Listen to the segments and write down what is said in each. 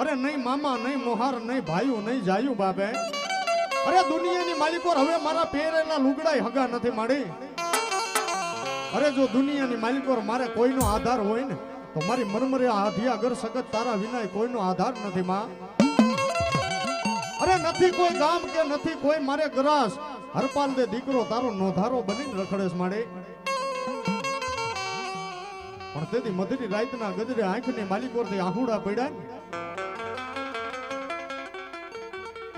અરે નહીં મામા, નહીં મોહાર, નહીં ભાઈઓ, નહીં જાયું બાબે અરે દુનિયાની માલિકો, હવે મારા પહેરેલા લુગડાય હગા નથી માડી. અરે જો દુનિયાની માલિકો મારે કોઈનો આધાર હોય ને, તો મારી મરમરે આધિયા ઘર સગત તારા વિનાય કોઈનો આધાર નથી માં. અરે નથી કોઈ ગામ કે નથી કોઈ મારે ગ્રાસ. હરપાલ દે દીકરો તારો નોધારો બનીને રખડેશ માડે. પણ તેથી મધરી રાતના ગજરે આંખની માલિકોરથી આહુડા પડ્યા.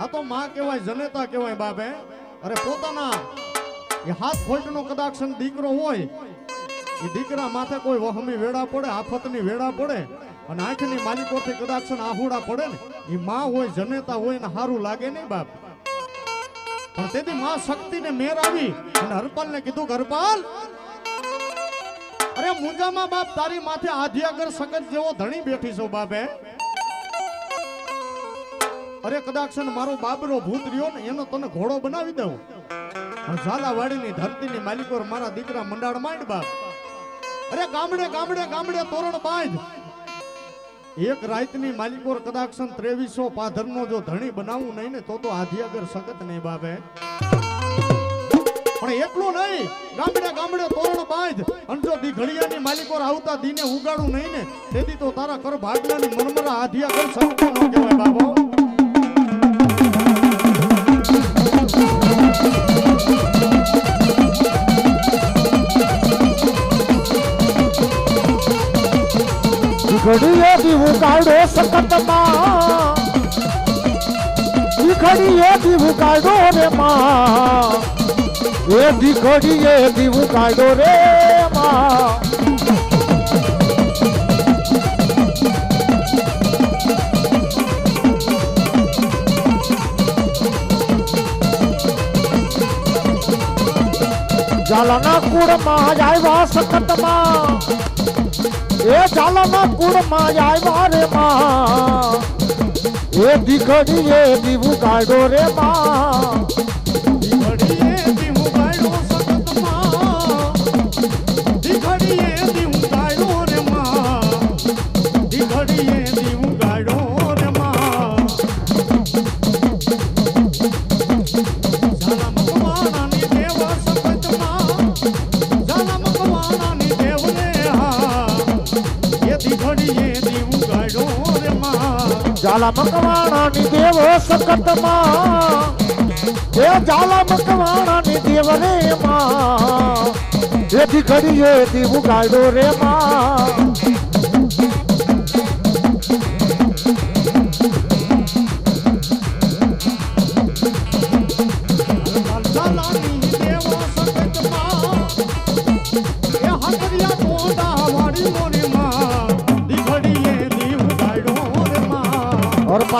આ તો માં કહેવાય, જનેતા કહેવાય બાપે. અરે પોતાના એ હાથ ખોટનો કદાક્ષન દીકરો હોય, એ દીકરા માથે કોઈ વહમી વેડા પડે, આફતની વેડા પડે, અને આંખની માલિકોથી કદાચ આહુડા પડે ને, એ માં હોય, જનેતા હોય ને સારું લાગે નહીં બાપ. પણ તેથી માં શક્તિને મેર આવી અને હરપાલને કીધું કે, હરપાલ, અરે મુંજામાં બાપ, તારી માથે આધ્યાગર સગત જેવો ધણી બેઠી છો બાપે. અરે કદાચ મારો બાબરો ભૂત રહ્યો ને, એનો તને ઘોડો બનાવી દઉં. ઝાલાવાડીની ધરતીની માલિકો મારા દીકરા મંડાળ માંડ બાપ. અરે ગામડે ગામડે ગામડે તોરણ બાંધ. એક રાતની માલિકોર કદાક્ષન ત્રેવીસો પાધરનો જો ધણી બનાવવું નહીં ને, તો તો આધી અગર સગત નહીં બાબે પણ એટલું નહીં, ગામડે ગામડે તોરણ બાંધ. અને જો દીઘડિયાની માલિકો આવતા દીને ઉગાડું નહીં ને, તેથી તો તારા કર ભાગલાની મરમરા આધ્યાગર સખત ન કહેવાય બાબો ઘડીએ દીવું કાઢો સખતમાં ઘડીએ દીવું કાઢો રે માં એ દીઘડીએ દીવું કાઢો રે માં જાલાના કુળમાં આવ્યા સખતમાં. એ ચાલના કુળમાં આવ્યા રે માં. એ દીકરી એ દીવું કાઢો રે માં. ઝાલા મકવાણાની દેવ સખતમાં એ ઝાલા મકવાણાની દેવ રે માં એથી ઘડીએ થી ઉગાડો રે માં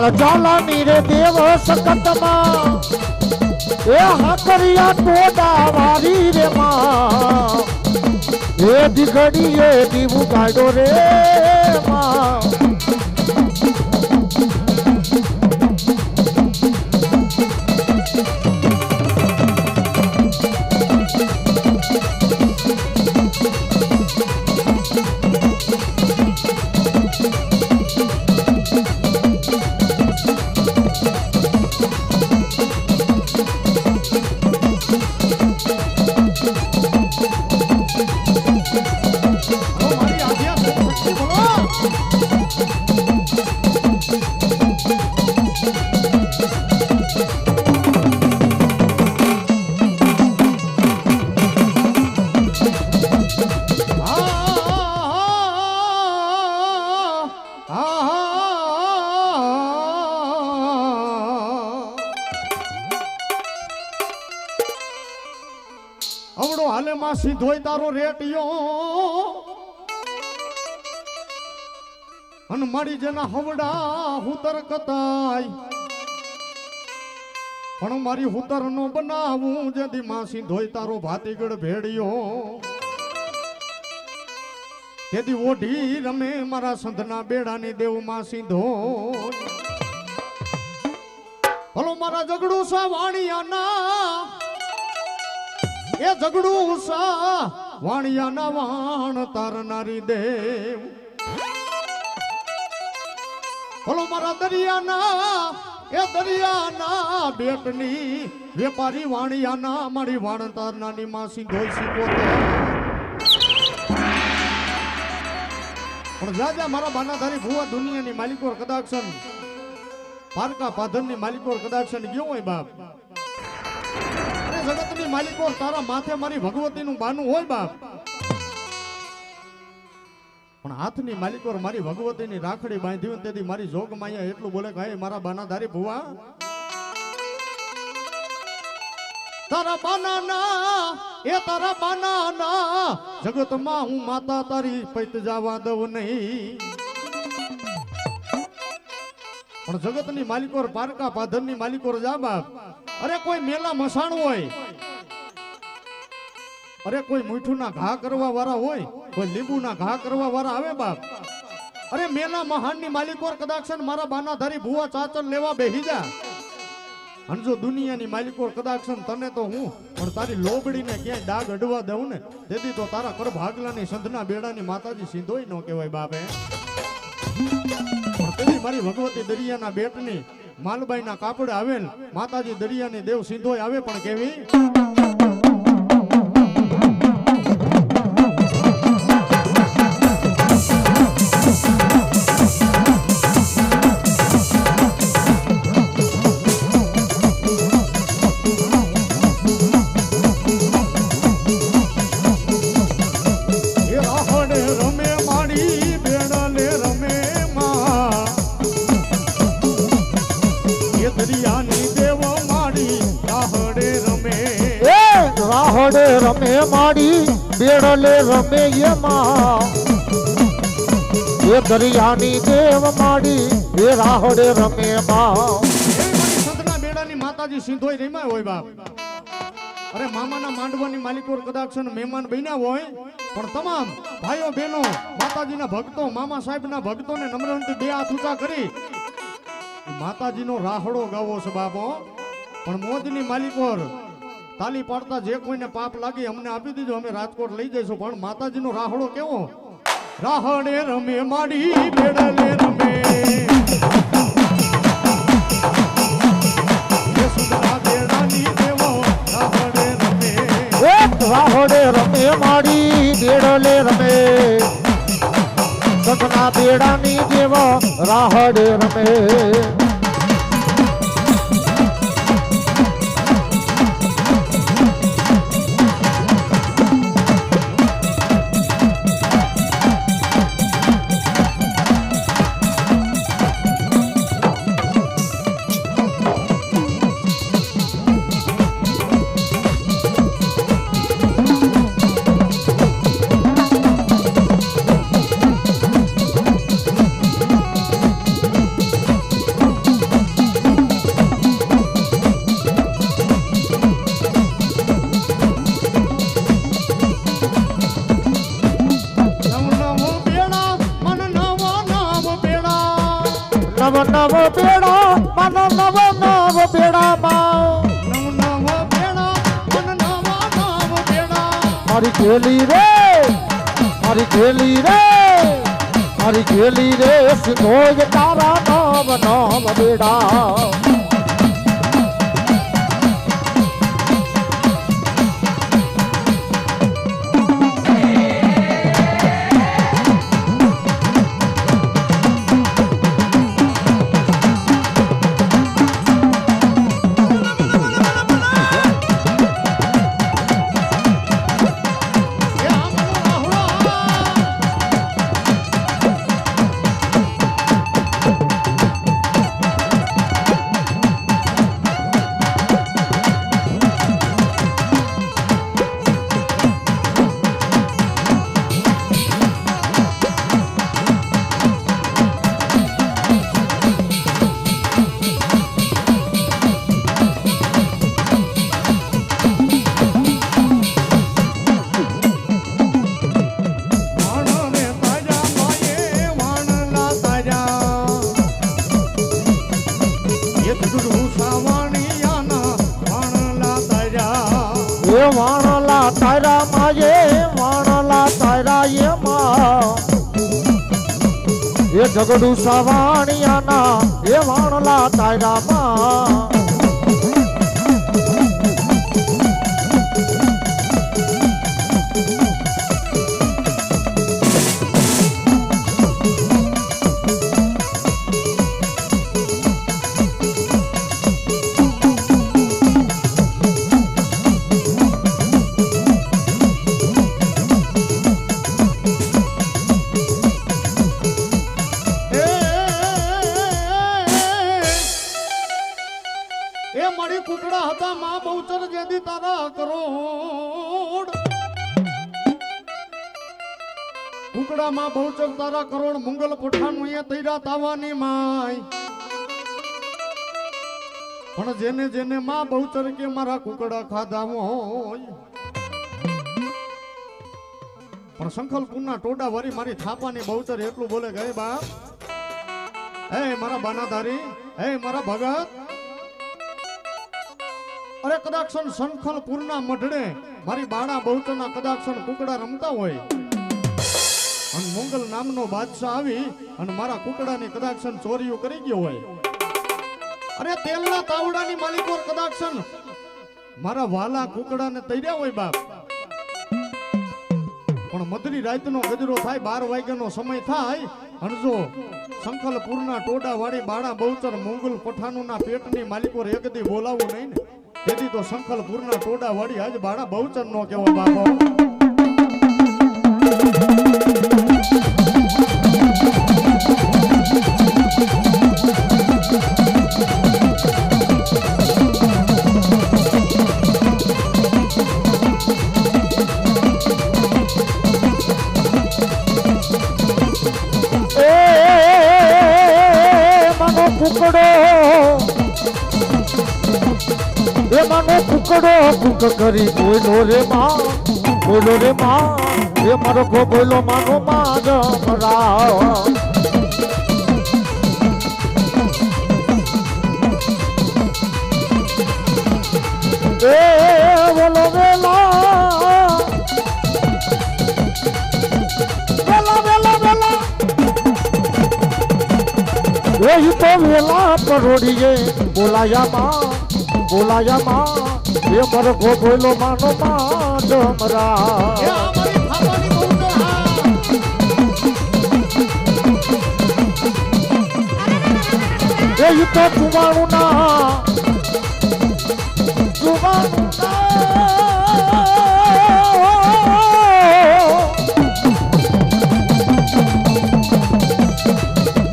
માર જાલાની રે દેવ સકતમાં. એ હાકરિયા ટોડા વારી રે માં. એ દીઘડીએ દીવું ગાડો રે માં. સીધોય તારો રેટિયો. અને મારી જેના હવડા હુતર કતાય. પણ મારી હુતર નો બનાવું જેથી માં ધોઈ તારો ભાતીગઢ ભેડિયો તેથી ઓઢી રમે મારા સંતના બેડાની દેવમાં સિંધો. ભલો મારા ઝઘડું સા વાણિયાના એ ઝઘડું સા વાણિયાના વાણ તારનારી દેવ. બોલો મારા દરિયાના, એ દરિયાના બેટની વેપારી વાણિયાના, મારી વાણ તારનાની માસી ધોઈ પોતે. પણ જાજા મારા બાનાધારી ભુવા દુનિયાની માલિકોર કદાક્ષન પારકા પાધરની માલિકોર કદાક્ષન ગયો હોય બાપ. જગતની માલિકો તારા માથે મારી ભગવતીનું બાનું હોય બાપ. પણ હાથની માલિકો મારી ભગવતીની રાખડી બાંધી તેથી મારી જોગ માયા એટલું બોલે "હે મારા બાનાધારી ભુવા, તારા બાનાના, એ તારા બાનાના, જગતમાં હું માતા તારી પૈત જવા દઉં નહીં. પણ જગતની માલિકો પારકા પાધરની માલિકો જા બાપ. અરે કોઈ મેલા મસાણ હોય, અરે કોઈ મીઠું ના ઘા કરવા વાળા હોય, કોઈ લીંબુ ના ઘા કરવા વાળા આવે બાપ. અરે મેલા મહાનની માલિકો કદાચ મારા બાના ધારી ભુવા ચાચર લેવા બેહી જા. અને દુનિયાની માલિકો કદાક્ષન તને તો હું, પણ તારી લોબડીને ક્યાંય ડાગ અડવા દઉં ને, તેથી તો તારા કર ભાગલાની સંધના બેડાની માતાજી સીધોય ન કહેવાય બાપે મારી ભગવતી દરિયાના બેટની માલબાઈના કાપડ આવેલ માતાજી દરિયાની દેવ સીધોય આવે પણ કેવી? રાહડે રમે માડી, બેડલે રમે એમાં. એ દરિયાની દેવ માડી, એ રાહોડે રમે અરે મામાના માંડવાની માલિકો કદાચ મહેમાન બન્યા હોય, પણ તમામ ભાઈઓ બહેનો, માતાજીના ભક્તો, મામા સાહેબના ભક્તોને નમ્રંતી બે હાથ ઊંચા કરી. માતાજીનો રાહડો ગાવો છે બાપો પણ મોજની માલિકોર તાલી પાડતા જે કોઈને પાપ લાગે અમને આપી દીધો, અમે રાજકોટ લઈ જઈશું. પણ માતાજીનો રાહડો કેવો? રાહડે રમે, માડી બેડલે રમે. રાહડે રમે. માડી બેડલે રમે. સતના બેડાની જેવો રાહડે રમે. નવ પેડો બેડા નવો નવો પેડા માં મન મારી ખેલી રે, મારી ખેલી રે, મારી ખેલી રે સિંધોય તારા નામ નામ બેડા. એ દુડુ સાવાણિયાના વાણલા તાજા એ વાણલા તારા માયે વાણલા તારા એમાં એ ઝઘડું સવાણિયાના, એ વાણલા એ કુકડા માં બહુચર તારા કરોડ મુંગલ પઠાણ એ તૈરા તાવાની માય. પણ જેને જેને માં બહુચર કે મારા કુકડા ખાધા હોય. પણ શંખલપુરના ટોડા વારી મારી થાપાની બહુચર એટલું બોલે ગયે બાપ, હે મારા બાનાધારી, હે મારા ભગત. અરે કદાક્ષણ શંખલપુરના મઢડે મારી બાણા બહુચરના કદાક્ષણ કુકડા રમતા હોય. અને મોંગલ નામનો બાદશાહ આવી અને મારા કુકડાની કદાક્ષણ ચોરીઓ કરી ગયો હોય. અરે તેલના તાવડાની માલિકો કદાક્ષણ મારા વાલા કુકડાને તૈર્યા હોય બાપ. પણ મધરી રાતનો ગજરો થાય, બાર વાગ્યાનો સમય થાય, અને જો શંખલપુરના ટોડાવાળી બાણા બહુચર મોંગલ પઠાનુના પેટની માલિકો એકદી બોલાવું નહીં ને, તેથી તો શંખલપુરના ટોડાવાળી આજ બાણા બહુચર નો કહેવાય બાપો. કુકડો એ માનો કુકડો કુક કરી બોલો રે માં બોલો રે માં એ મારો કો બોલો માનો માં જમરા એ બોલો વેલા વેલા વેલા વેલા એ તો વેલા પરોડીએ બોલાયામાં બોલાયામાં એ મરઘો બોલો માનો માં એ જમરા આ મારી થાપાની બહુચર હા એ તો ચુવાણું ના. ચુવાણું ના.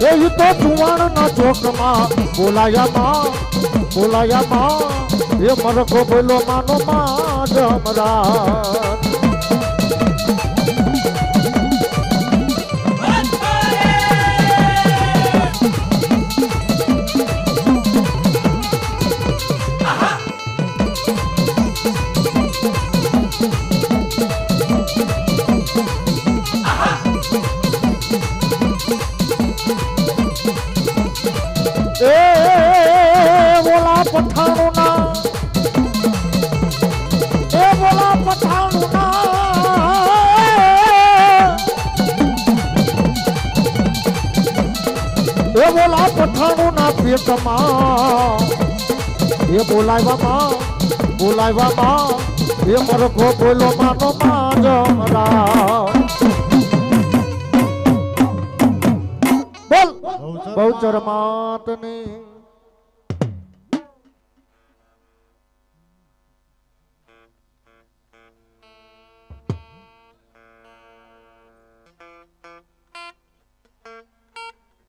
એ તો ચુવાણ ના ચોકમાં બોલાયામાં બોલાયામાં એ મરઘો બોલો માનો માં જમરા પેટમાં એ બોલાવવામાં બોલાવવામાં એ મરખો બોલો માનો માં જમરા બોલ. બહુ બહુચર માતની